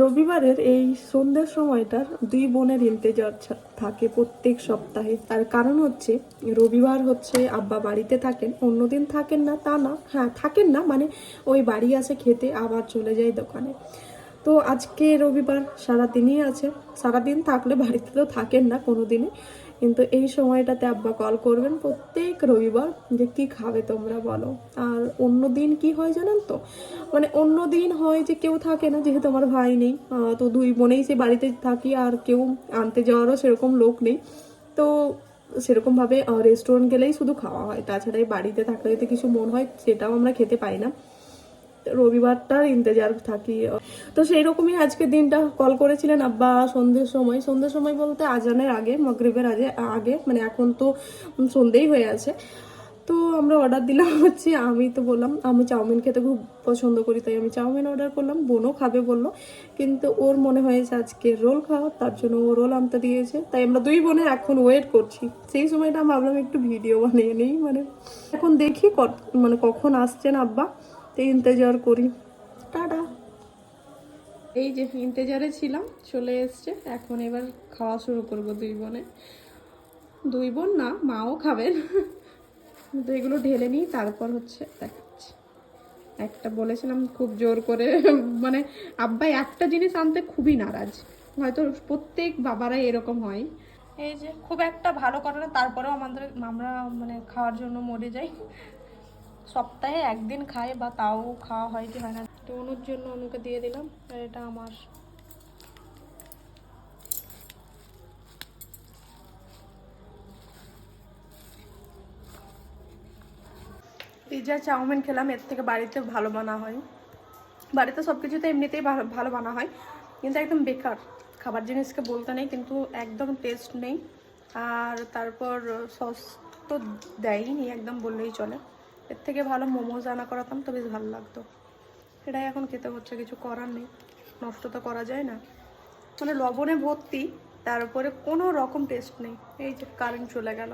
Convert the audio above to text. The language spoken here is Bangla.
রবিবারের এই সন্ধ্যের সময়টার দুই বোনের ইন্তেজার থাকে প্রত্যেক সপ্তাহে। তার কারণ হচ্ছে, রবিবার হচ্ছে আব্বা বাড়িতে থাকেন, অন্যদিন থাকেন না, তা না হ্যাঁ থাকেন না মানে ওই বাড়ি আসে খেতে আবার চলে যায় দোকানে। তো আজকে রবিবার, সারাদিনই আছে। সারাদিন থাকলে বাড়িতে তো থাকেন না কোনো দিনে কিন্তু এই সময়টাতে আব্বা কল করবেন প্রত্যেক রবিবার যে কি খাবে তোমরা বলো। আর অন্য দিন কি হয় জানেন তো? মানে অন্য দিন হয় যে কেউ থাকে না, যেহেতু আমার ভাই নেই। তো দুই বোনেই সে বাড়িতে থাকি আর কেউ আনতে যাওয়ারও সেরকম লোক নেই। তো সেরকমভাবে রেস্টুরেন্ট গেলেই শুধু খাওয়া হয়। তাছাড়া বাড়িতে থাকলে যদি কিছু মন হয়, সেটাও আমরা খেতে পাই না। রবিবারটার ইন্তজার থাকি। তো সেই রকমই আজকে দিনটা কল করেছিলেন আব্বা সন্ধ্যের সময়। সন্ধ্যের সময় বলতে আজানের আগে, মগরিবের আগে আগে মানে এখন তো সন্ধ্যেই হয়ে আছে। তো আমরা অর্ডার দিলাম হচ্ছে, আমি তো বললাম, আমি চাউমিন খেতে খুব পছন্দ করি, তাই আমি চাউমিন অর্ডার করলাম। বোনও খাবে বলল, কিন্তু ওর মনে হয়েছে আজকে রোল খাওয়া, তার জন্য ও রোল আনতে দিয়েছে। তাই আমরা দুই বোনে এখন ওয়েট করছি। সেই সময়টা ভাবলাম একটু ভিডিও বানিয়ে নিই মানে এখন দেখি মানে কখন আসছেন আব্বা। ইন্তজার করি। টাটা। এই যে ইন্তজারে ছিলাম চলে এসছে। এখন এবার খাওয়া শুরু করব দুই বোনে। দুই বোন না মাও খাবেন। তো এগুলো ঢেলে নিই তারপর হচ্ছে দেখাচ্ছি। একটা বলেছিলাম খুব জোর করে মানে আব্বাই একটা জিনিস আনতে খুবই নারাজ। হয়তো প্রত্যেক বাবারাই এরকম হয়। এই যে খুব একটা ভালো করে না তারপরেও আমাদের আমরা মানে খাওয়ার জন্য মরে যাই। সপ্তাহে একদিন খায় বা তাও খাওয়া হয় কি হয় না। তো অনুর জন্য অনুকে দিয়ে দিলাম, আর এটা আমার। পিৎজা চাউমিন খেলাম, এর থেকে বাড়িতে ভালো বানা হয়। বাড়িতে সব কিছু তো এমনিতেই ভালো বানা হয়, কিন্তু একদম বেকার। খাবার জিনিসকে বলতে নেই, কিন্তু একদম টেস্ট নেই। আর তারপর সস তো দেয়ই একদম বললেই চলে। এর থেকে ভালো মোমোজ আনা করাতাম তো বেশ ভালো লাগতো। এটাই এখন খেতে হচ্ছে, কিছু করার নেই। নষ্ট তো করা যায় না। মানে লবণে ভর্তি তার উপরে কোনো রকম টেস্ট নেই। এই যে কারেন্ট চলে গেল।